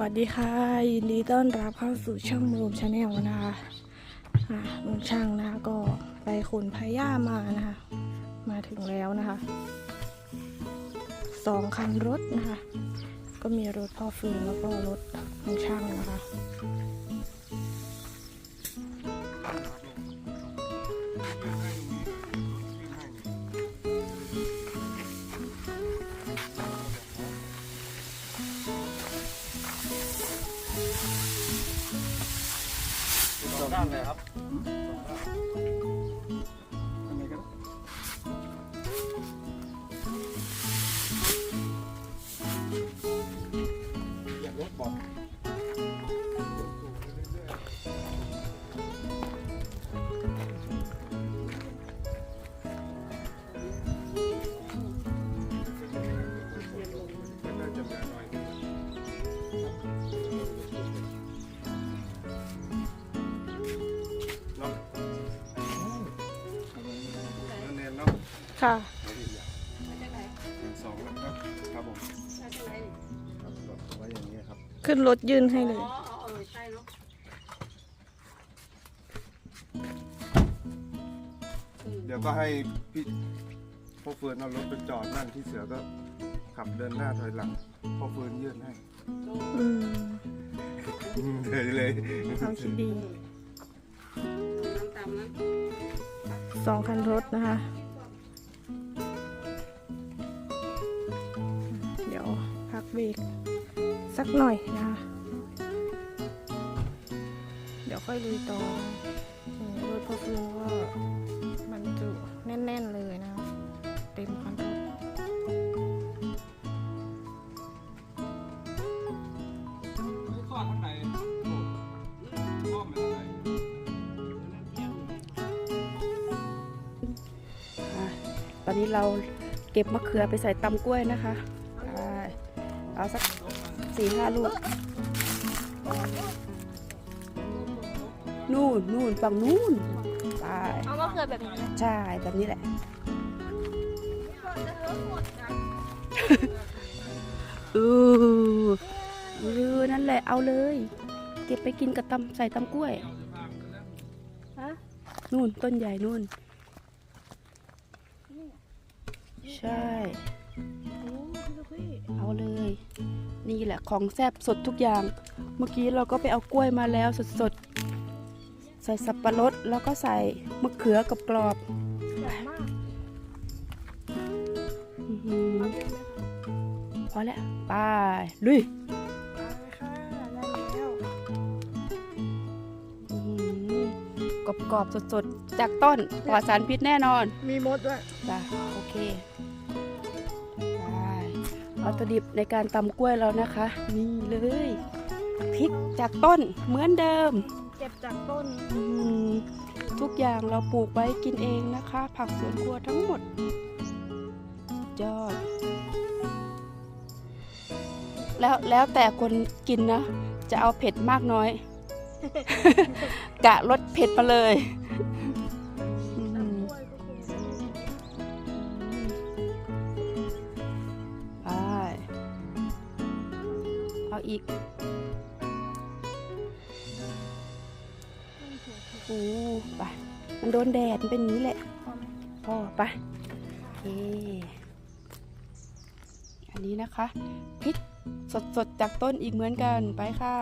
วัสดีค่ะ ยินดีต้อนรับเข้าสู่ช่องรูมชาแนลนะคะลุงช่างนะคะก็ไปขนพาย่ามานะคะ มาถึงแล้วนะคะสองคันรถนะคะ ก็มีรถพ่อฟืนแล้วก็รถลุงช่างนะคะานเลยครับ เนาะค่ะสองนะครับครับผมครับไว้อย่างนี้ครับขึ้นรถยื่นให้เลย เดี๋ยวก็ให้พี่พ่อเฟิร์นเอารถไปจอดนั่นที่เสือก็ขับเดินหน้าถอยหลังพ่อเฟิร์นยื่นให้อืมอืมเลยเลยความคิดดีสองคันรถนะคะ เบรกสักหน่อยนะคะเดี๋ยวค่อยลุยต่อนะอืมรถพ่อฟืนก็บรรจุแน่น ๆ เลยนะ เต็มคันรถข้งหมันทางไหนอะตอนนี้เราเก็บมะเขือไปใส่ตำกล้วยนะคะ เอาสักสี่ห้าลูก นู่นนู่นฝั่งนู่นไปเอามะเขือแบบนี้ใช่แบบนี้แหละอืออือนั่นแหละเอาเลย เก็บไปกินกับตำใส่ตำกล้วยฮะนู่นต้นใหญ่นู่น ใช่ เอาเลย นี่แหละของแซ่บสดทุกอย่าง เมื่อกี้เราก็ไปเอากล้วยมาแล้วสดๆ ใส่สับปะรดแล้วก็ใส่มะเขือกับกรอบอื้อหือพอแล้วไปลุยค่ะได้แล้วอื้อหือกรอบๆสดๆ จากต้นปลอดสารพิษแน่นอน มีมดด้วยจ้ะโอเคไป วัตถุดิบในการตำกล้วยเรานะคะ นี่เลยพริกจากต้นเหมือนเดิม เก็บจากต้นอืมทุกอย่างเราปลูกไว้กินเองนะคะ ผักสวนครัวทั้งหมดสุดยอด แล้วแล้วแต่คนกินนะ จะเอาเผ็ดมากน้อย กะลดเผ็ดมาเลย อาอีกโอ้ไปมันโดนแดดมันเป็นอย่างนี้แหละพอไปโอเคอันนี้นะคะพริกสดๆจากต้นอีกเหมือนกันไปค่ะ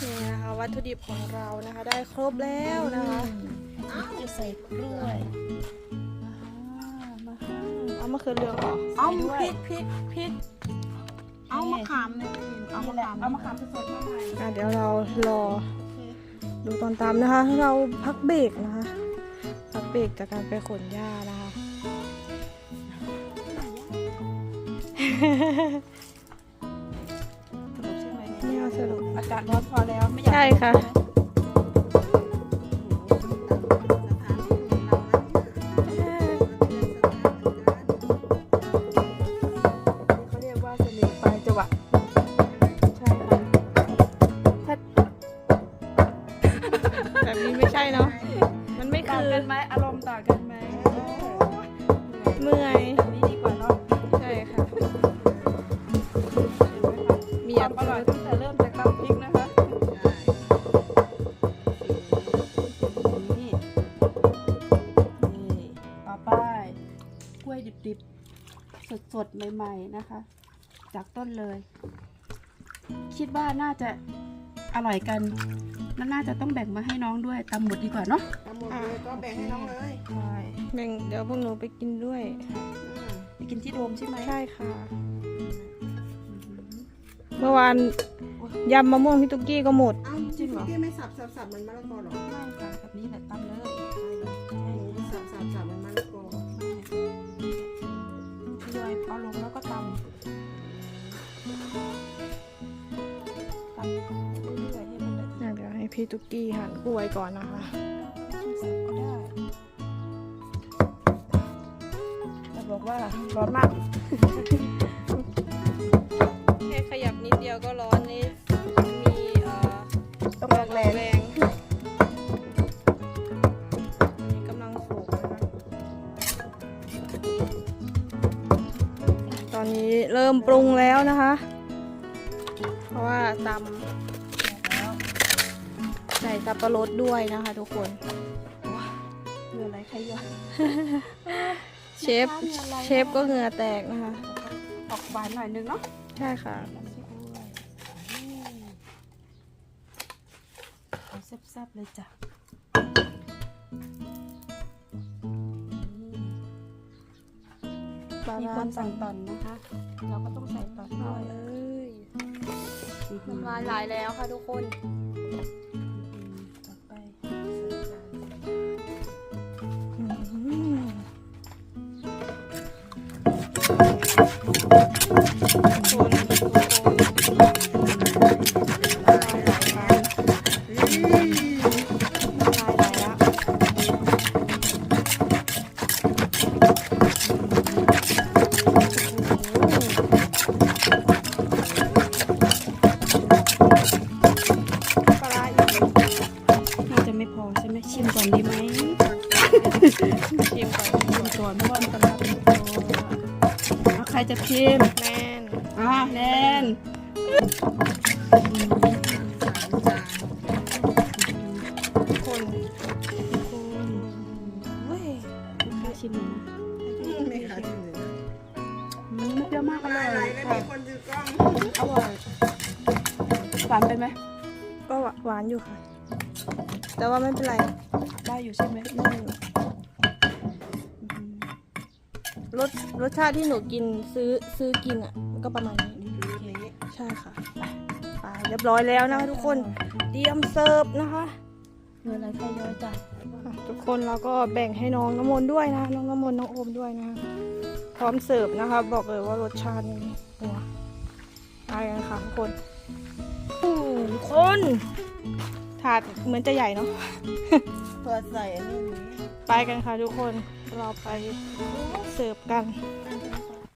นี่นะคะวัตถุดิบของเรานะคะ ได้ครบแล้วนะคะจะใส่กล้วยมาค่ะเอา มะเขือเหลืองออกเอาใส่พด้วยริกพริกพริกเอามะขามเนี่ยเอามะขามเอามะขามสดๆมาใหม่อะเดี๋ยวเรารอ ดูตอนตามนะคะ เราพักเบรกนะคะ พักเบรกจากการไปขนหญ้านะคะสรุปใช่ไหมไม่เอาสรุปอากาศร้อนพอแล้วไม่อยากใช่ค่ะ ใหม่ ๆนะคะ จากต้นเลย คิดว่าน่าจะอร่อยกันแล้วน่าจะต้องแบ่งมาให้น้องด้วยตำหมดดีกว่าเนาะทั้งหมดเลยก็แบ่งให้น้องเลยใช่แบ่งเดี๋ยวพวกหนูไปกินด้วย ไปกินที่โดมใช่ไหมใช่ค่ะ เมื่อวานยำมะม่วงพี่ตุ๊กกี้ก็หมดเอ้าจริงเหรอ พี่ไม่สับสับสับเหมันมะละกอเหรอไม่ค่ะแบบนี้แหละตำเลย เอาลงแล้วก็ตำตำเรื่อยๆให้มันละเอียดเดี๋ยวให้พี่ตุ๊กกี้หั่นกล้วยก่อนนะคะสับก็ได้เราบอกว่าร้อนมาก แค่ขยับนิดเดียวก็ร้อน มปรุงแล้วนะคะ เพราะว่าตำแล้วใส่สับปะรดด้วยนะคะ ทุกคนเหนื่อยไหลใครย้อนเชฟเชฟก็เหงื่อแตกนะคะ ออกหวานหน่อยนึงเนาะใช่ค่ะเอาแซ่บๆเลยจ้ะ มีคนสั่งตอนนะคะ เราก็ต้องใส่ตอนด้เอาวยเลยอื้อหือน้ำลายไหลแล้วค่ะทุกคนต่อไปอืมคนคน ชิมก่อนชิมก่อนเพราะว่ามันปลาร้าเป็นตัวเอาใครจะชิมแมนอะแนนคนเว้ยใครชิมหน่อยนะไม่ขาดเลยนะมไม่เปรี้ยวมากอร่อยอะไรแล้วค่ะมีคนถือกล้องอร่อยหวานไปไหมก็หวานอยู่ค่ะ แต่ว่าไม่เป็นไร ได้อยู่ใช่ไหมไม่ รสรสชาติที่หนูกินซื้อซื้อกินอะมันก็ประมาณนี้ใช่ค่ะไปเรียบร้อยแล้วนะคะทุกคนเตรียมเสิร์ฟนะคะเงินอะไรใครย้อยจ้ะอะทุกคนเราก็แบ่งให้น้องน้ำมนต์ด้วยนะน้องน้ำมนต์น้องโอมด้วยนะคะพร้อมเสิร์ฟนะคะ บอกเลยว่ารสชาตินี่หัวไปกันค่ะทุกคนอู้ทุกคนถาดเหมือนจะใหญ่เนาะเปิดใส่อันนี้ไปกันค่ะทุกคน เราไปเสิร์ฟกัน